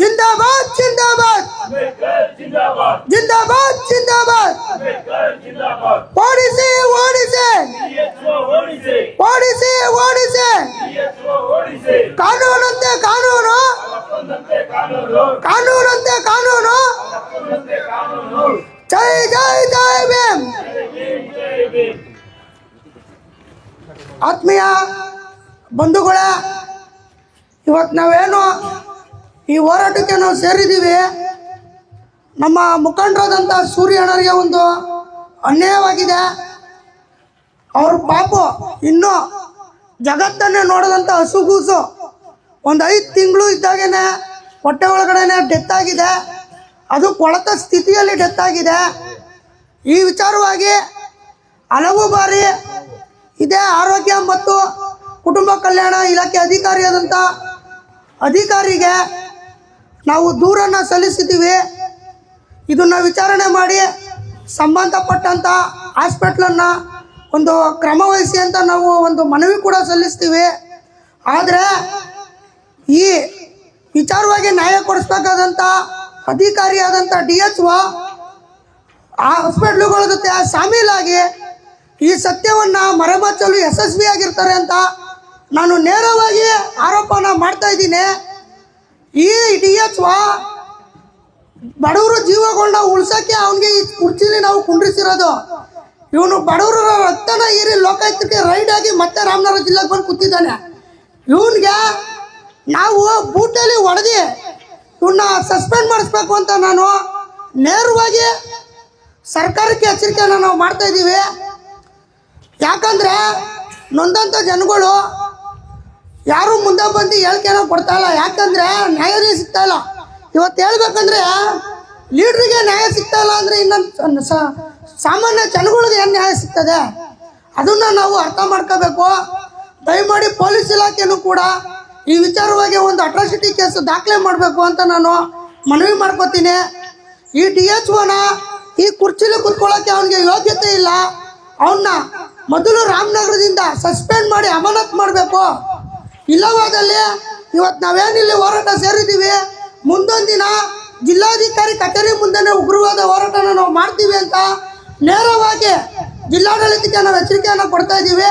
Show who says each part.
Speaker 1: जिंदाबाद जिंदाबाद। जिंदाबाद। जिंदाबाद वाणी से वाणी
Speaker 2: से।
Speaker 1: वाणी से। वाणी
Speaker 2: से
Speaker 1: कानून अंत कानून कानून जय जय जय भीम। आत्मीय बंधु इवत नावे ಈ ಹೋರಾಟಕ್ಕೆ ನಾವು ಸೇರಿದ್ದೀವಿ. ನಮ್ಮ ಮುಖಂಡರಾದಂಥ ಸೂರ್ಯಣ್ಣರಿಗೆ ಒಂದು ಅನ್ಯಾಯವಾಗಿದೆ. ಅವ್ರ ಪಾಪು ಇನ್ನೂ ಜಗತ್ತನ್ನೇ ನೋಡದಂಥ ಹಸುಗೂಸು ಒಂದು ಐದು ತಿಂಗಳು ಇದ್ದಾಗೇನೆ ಹೊಟ್ಟೆ ಒಳಗಡೆನೆ ಡೆತ್ ಆಗಿದೆ. ಅದು ಕೊಳತ ಸ್ಥಿತಿಯಲ್ಲಿ ಡೆತ್ ಆಗಿದೆ. ಈ ವಿಚಾರವಾಗಿ ಹಲವು ಬಾರಿ ಇದೇ ಆರೋಗ್ಯ ಮತ್ತು ಕುಟುಂಬ ಕಲ್ಯಾಣ ಇಲಾಖೆ ಅಧಿಕಾರಿಯಾದಂಥ ಅಧಿಕಾರಿಗೆ ನಾವು ದೂರನ್ನು ಸಲ್ಲಿಸಿದ್ದೀವಿ. ಇದನ್ನು ವಿಚಾರಣೆ ಮಾಡಿ ಸಂಬಂಧಪಟ್ಟಂಥ ಹಾಸ್ಪಿಟ್ಲನ್ನು ಒಂದು ಕ್ರಮವಹಿಸಿ ಅಂತ ನಾವು ಒಂದು ಮನವಿ ಕೂಡ ಸಲ್ಲಿಸ್ತೀವಿ. ಆದರೆ ಈ ವಿಚಾರವಾಗಿ ನ್ಯಾಯ ಕೊಡಿಸ್ಬೇಕಾದಂಥ ಅಧಿಕಾರಿಯಾದಂಥ ಡಿ ಎಚ್ ಒ ಹಾಸ್ಪಿಟ್ಲುಗಳ ಜೊತೆ ಶಾಮೀಲಾಗಿ ಈ ಸತ್ಯವನ್ನು ಮರೆಮಾಚಲು ಯಶಸ್ವಿಯಾಗಿರ್ತಾರೆ ಅಂತ ನಾನು ನೇರವಾಗಿ ಆರೋಪನ ಮಾಡ್ತಾ ಇದ್ದೀನಿ. ಈ ಡಿ ಎಚ್ ಬಡವರು ಜೀವಗಳನ್ನ ಉಳ್ಸಕ್ಕೆ ಅವನಿಗೆ ಈ ಕುರ್ಚಿಲಿ ನಾವು ಕುಂಡ್ರಿಸಿರೋದು. ಇವನು ಬಡವರ ರಕ್ತನ ಏರಿ ಲೋಕಾಯುಕ್ತಕ್ಕೆ ರೈಡ್ ಆಗಿ ಮತ್ತೆ ರಾಮನಗರ ಜಿಲ್ಲೆಗೆ ಬಂದು ಕೂತಿದ್ದಾನೆ. ಇವನಿಗೆ ನಾವು ಬೂಟಲ್ಲಿ ಹೊಡೆದಿ ಇವನ್ನ ಸಸ್ಪೆಂಡ್ ಮಾಡಿಸ್ಬೇಕು ಅಂತ ನಾನು ನೇರವಾಗಿ ಸರ್ಕಾರಕ್ಕೆ ಎಚ್ಚರಿಕೆಯನ್ನ ನಾವು ಮಾಡ್ತಾ ಇದ್ದೀವಿ. ಯಾಕಂದ್ರೆ ನೊಂದಂಥ ಜನಗಳು ಯಾರು ಮುಂದೆ ಬಂದು ಹೇಳಿಕೆನ ಕೊಡ್ತಾ ಇಲ್ಲ. ಯಾಕಂದ್ರೆ ಸಿಗ್ತಾ ಇಲ್ಲ. ಇವತ್ತು ಹೇಳ್ಬೇಕಂದ್ರೆ ಲೀಡ್ರಿಗೆ ನ್ಯಾಯ ಸಿಗ್ತಾ ಇಲ್ಲ ಅಂದ್ರೆ ಇನ್ನೊಂದು ಸಾಮಾನ್ಯ ಜನಗಳಿಗೆ ಏನು ನ್ಯಾಯ ಸಿಗ್ತದೆ? ಅದನ್ನ ನಾವು ಅರ್ಥ ಮಾಡ್ಕೋಬೇಕು. ದಯಮಾಡಿ ಪೊಲೀಸ್ ಇಲಾಖೆನೂ ಕೂಡ ಈ ವಿಚಾರವಾಗಿ ಒಂದು ಅಟ್ರಾಸಿಟಿ ಕೇಸ್ ದಾಖಲೆ ಮಾಡಬೇಕು ಅಂತ ನಾನು ಮನವಿ ಮಾಡ್ಕೋತೀನಿ. ಈ ಡಿ ಎಚ್ ಓನ ಈ ಕುರ್ಚಿಲಿ ಕುತ್ಕೊಳ್ಳೋಕೆ ಅವನಿಗೆ ಯೋಗ್ಯತೆ ಇಲ್ಲ. ಅವನ್ನ ಮೊದಲು ರಾಮನಗರದಿಂದ ಸಸ್ಪೆಂಡ್ ಮಾಡಿ ಅಮಾನತ್ ಮಾಡಬೇಕು. ಇಲ್ಲವಾದಲ್ಲಿ ಇವತ್ತು ನಾವೇನಿಲ್ಲಿ ಹೋರಾಟ ಸೇರಿದ್ದೀವಿ? ಮುಂದೊಂದು ದಿನ ಜಿಲ್ಲಾಧಿಕಾರಿ ಕಚೇರಿ ಮುಂದೆ ಉಗ್ರವಾದ ಹೋರಾಟನ ನಾವು ಮಾಡ್ತೀವಿ ಅಂತ ನೇರವಾಗಿ ಜಿಲ್ಲಾಡಳಿತಕ್ಕೆ ನಾವು ಎಚ್ಚರಿಕೆಯನ್ನು ಕೊಡ್ತಾ ಇದ್ದೀವಿ.